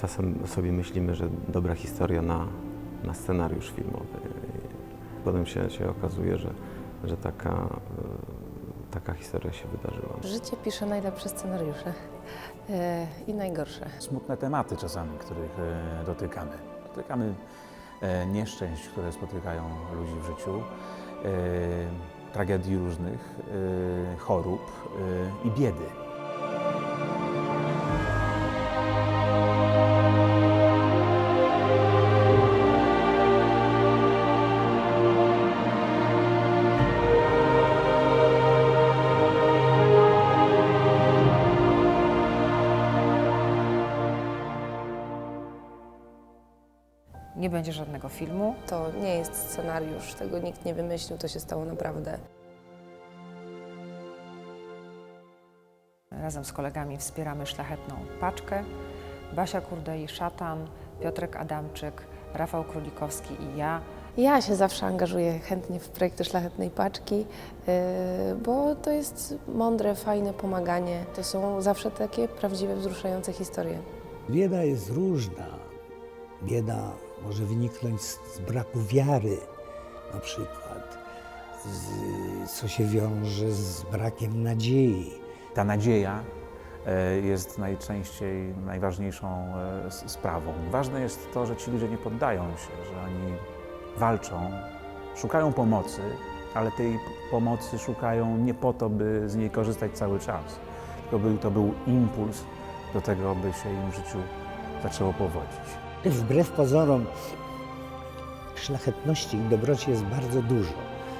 Czasem sobie myślimy, że dobra historia na, na scenariusz filmowy. Potem się, się okazuje, że, że taka, e, taka historia się wydarzyła. Życie pisze najlepsze scenariusze e, i najgorsze. Smutne tematy czasami, których e, dotykamy. Dotykamy nieszczęść, które spotykają ludzi w życiu, tragedii różnych, chorób i biedy. Nie będzie żadnego filmu. To nie jest scenariusz, tego nikt nie wymyślił, to się stało naprawdę. Razem z kolegami wspieramy szlachetną paczkę. Basia Kurdej, Szatan, Piotrek Adamczyk, Rafał Królikowski i ja. Ja się zawsze angażuję chętnie w projekty Szlachetnej Paczki, e, bo to jest mądre, fajne pomaganie. To są zawsze takie prawdziwe, wzruszające historie. Bieda jest różna. Bieda może wyniknąć z, braku wiary, na przykład, z, co się wiąże z brakiem nadziei. Ta nadzieja e, jest najczęściej najważniejszą e, sprawą. Ważne jest to, że ci ludzie nie poddają się, że oni walczą, szukają pomocy, ale tej pomocy szukają nie po to, by z niej korzystać cały czas, tylko by to był impuls do tego, by się im w życiu zaczęło powodzić. Wbrew pozorom szlachetności i dobroci jest bardzo dużo.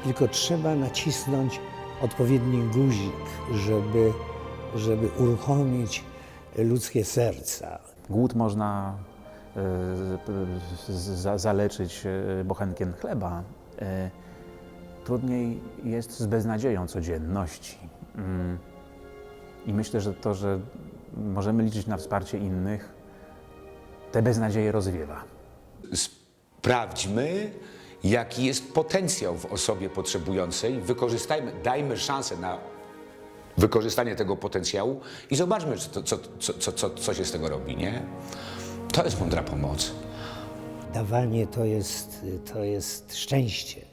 Tylko trzeba nacisnąć odpowiedni guzik, żeby, żeby uruchomić ludzkie serca. Głód można e, zaleczyć e, bochenkiem chleba. E, Trudniej jest z beznadzieją codzienności. Mm. I myślę, że to, że możemy liczyć na wsparcie innych, te beznadzieje rozwiewa. sprawdźmy, jaki jest potencjał w osobie potrzebującej, wykorzystajmy, dajmy szansę na wykorzystanie tego potencjału i zobaczmy, co, co, co, co, co, się z tego robi, nie? To jest mądra pomoc. Dawanie to jest, to jest szczęście.